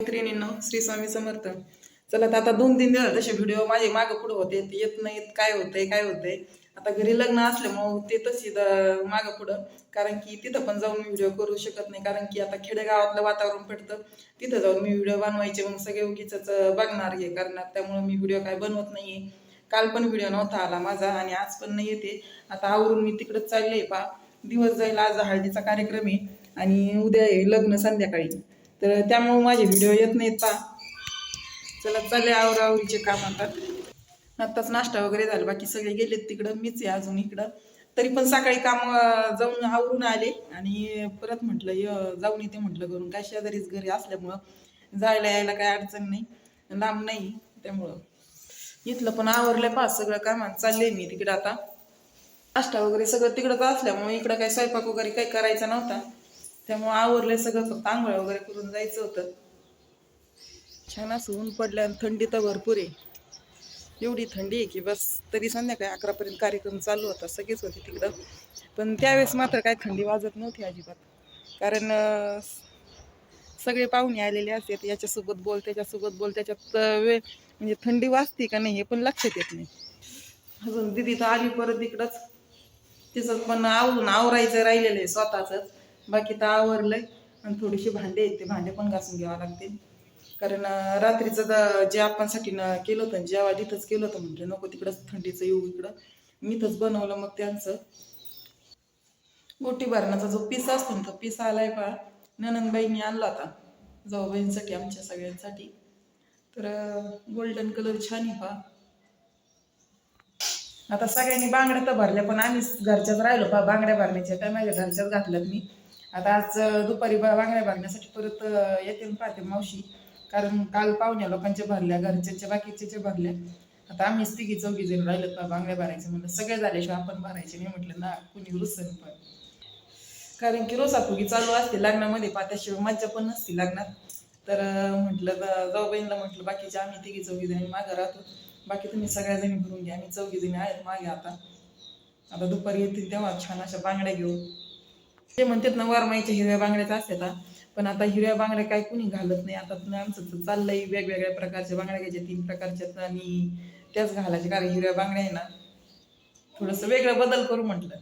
मैत्रिणींनो श्री स्वामी समर्थ. चला तर आता दोन तीन दिवस तसे व्हिडिओ माझे मागं पुढं होते ते येत नाहीत काय होतंय काय होतंय. आता घरी लग्न असल्यामुळं ते तशी मागं पुढं. कारण की तिथं पण जाऊन मी व्हिडिओ करू शकत नाही. कारण की आता खेडेगावातलं वातावरण पडतं. तिथं जाऊन मी व्हिडिओ बनवायचे मग सगळे उगीच बघणार हे करणार. त्यामुळं मी व्हिडिओ काय बनवत नाहीये. काल पण व्हिडिओ नव्हता आला माझा आणि आज पण नाही येते. आता आवरून मी तिकडंच चालले पा दिवस जाईल आज हळदीचा कार्यक्रम आहे. आणि उद्या लग्न संध्याकाळी. तर त्यामुळे माझे व्हिडिओ येत नाहीत पा चला चालले आवर आवरीचे काम आता. आत्ताच नाश्ता वगैरे झाला बाकी सगळे गेलेत तिकडं मीच आहे अजून इकडं. तरी पण सकाळी काम जाऊन आवरून आले आणि परत म्हटलं य जाऊन येते म्हटलं घरून. काय शेजारीच घरी असल्यामुळं जायला यायला काय अडचण नाही. लांब नाही त्यामुळं. इथलं पण आवरलंय पा सगळं काम चालले मी तिकडं आता. नाश्ता वगैरे सगळं तिकडंच असल्यामुळे इकडं काही स्वयंपाक वगैरे काही करायचा नव्हता. त्यामुळे आवरलं सगळं फक्त आंघोळ वगैरे करून जायचं होतं. छान असं ऊन पडलं आणि थंडी तर भरपूर आहे. एवढी थंडी आहे की बस तरी संध्याकाळी अकरापर्यंत कार्यक्रम चालू होता सगळेच होते तिकडं. पण त्यावेळेस मात्र काय थंडी वाजत नव्हती अजिबात. कारण सगळे पाहुणे आलेले असतात याच्यासोबत बोल त्याच्यासोबत बोल त्याच्यात वेळ म्हणजे थंडी वाजते का नाही हे पण लक्षात येत नाही. अजून दिदी तर आली परत इकडंच. तिचं पण आवरून आवरायचं राहिलेलं आहे स्वतःच बाकी तर आवरलंय आणि थोडीशी भांडे आहेत ते भांडे पण घासून घ्यावं लागतील कारण रात्रीचं ज- जे आपणसाठी न केलं होतं जेव्हा तिथंच केलं होतं म्हणजे नको तिकडंच थंडीचं येऊ इकडं. मी बनवलं मग त्यांचं. गोटी भरणाचा जो पीस असतो ना तो पीस आलाय पा ननंदबाईंनी आणला होता. जाऊबाईंसाठी आमच्या सगळ्यांसाठी. तर गोल्डन कलर छान आहे पा आता सगळ्यांनी बांगड्या तर भरल्या पण आम्ही घरच्याच राहिलो पा बांगड्या भरण्याच्या काय माझ्या घरच्याच घातल्यात मी. आता आज दुपारी बा- बांगड्या बांधण्यासाठी परत येते ना पाहते मावशी. कारण काल पाहुण्या लोकांच्या भरल्या घरच्यांच्या बाकीच्या भरल्या. आता आम्हीच तिघी चौघी जण राहिलो पा बांगड्या भरायचं म्हणलं. सगळे झाल्याशिवाय आपण भरायचे नाही म्हटलं ना कुणी रुसन पण. कारण की रोसाफुगी चालू असते लग्नामध्ये पात्याशिवाय मज्जा पण नसते लग्नात तर म्हटलं जाऊ बहिणीला म्हटलं बाकीचे आम्ही तिघी चौघी जणी मागं राहतो. बाकी तुम्ही सगळ्या जणी भरून घ्या आम्ही चौघी जणी आहेत मागे आता. आता दुपारी येतील तेव्हा छान अशा बांगड्या घेऊ ते म्हणतात ना वारमाईच्या हिरव्या बांगड्याच असतात पण आता हिरव्या बांगड्या काय कुणी घालत नाही. आता तुम्ही आमचं तर चाललंय वेगवेगळ्या प्रकारच्या बांगड्या घ्यायच्या तीन प्रकारच्या आणि त्याच घालायच्या कारण हिरव्या बांगड्या आहे ना थोडस वेगळं बदल करू म्हटलं.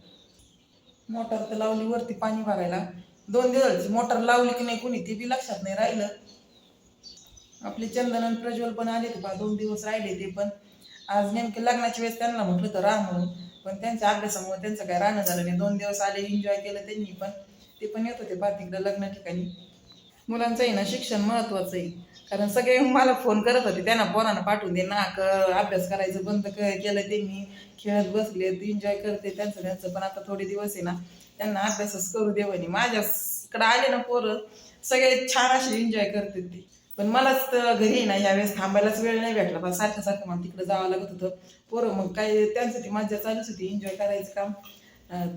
मोटर तर लावली वरती पाणी भरायला. दोन दिवस मोटर लावली की नाही कुणी ते बी लक्षात नाही राहिलं. आपले चंदन आणि प्रज्वल पण आले ते बा दोन दिवस राहिले ते पण. आज नेमके लग्नाच्या वेळेस त्यांना म्हटलं तर राह म्हणून. पण त्यांच्या अभ्यासामुळे त्यांचं काय राहणं झालं नाही. दोन दिवस आले एन्जॉय केलं त्यांनी पण. ते पण येत होते बा तिकडं लग्न ठिकाणी. मुलांचं आहे ना शिक्षण महत्वाचं आहे. कारण सगळे मला फोन करत होते त्यांना पोरांना पाठवून दे ना क अभ्यास करायचं बंद क केलं त्यांनी. खेळत बसले एन्जॉय करते त्यांचं त्यांचं पण आता थोडे दिवस आहे ना. त्यांना अभ्यासच करू दे म्हणे. माझ्याकडे आले ना पोरं सगळे छान असे एन्जॉय करते ते. पण मलाच तर घरी ना यावेळेस थांबायलाच वेळ नाही भेटला. बा सारखं सारखं मला तिकडे जावं लागत होतं. पोरं मग काय त्यांचं ती मज्जा चालूच होती. एन्जॉय करायचं काम.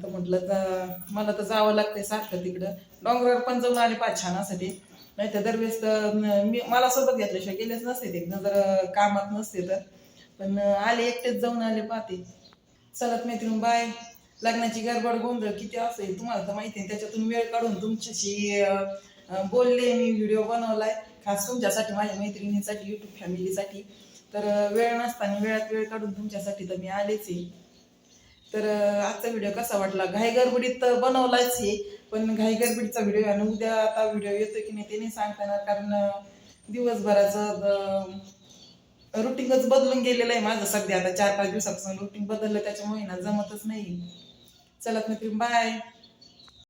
तर म्हटलं तर मला तर जावं लागतंय सारखं तिकडं. डोंगरावर पण जाऊन आले पाच छान असं ते. नाही तर दरवेळेस तर न- मी मला सोबत घेतल्याशिवाय गेलेच नसते ते. जर कामात नसते तर. पण आले एकटेच जाऊन आले पाहते. चलत मैत्रीण बाय. लग्नाची गडबड गोंधळ किती असेल तुम्हाला तर माहिती आहे. त्याच्यातून वेळ काढून तुमच्याशी बोलले मी व्हिडिओ बनवलाय. खास तुमच्यासाठी माझ्या मैत्रिणीसाठी युट्यूब फॅमिलीसाठी तर वेळ नसताना वेळात वेळ काढून तुमच्यासाठी तर मी आलेच आहे. तर आजचा व्हिडिओ कसा वाटला? घाईगरबडीत तर बनवलाच आहे पण घाईगरबडीचा व्हिडिओ आणि उद्या आता व्हिडिओ येतो की नाही ते नाही सांगता येणार कारण दिवसभराचं रुटीनच बदलून गेलेलं आहे माझं सध्या आता चार पाच दिवसापासून रुटीन बदललं त्याच्यामुळे ना जमतच नाही चला मित्र बाय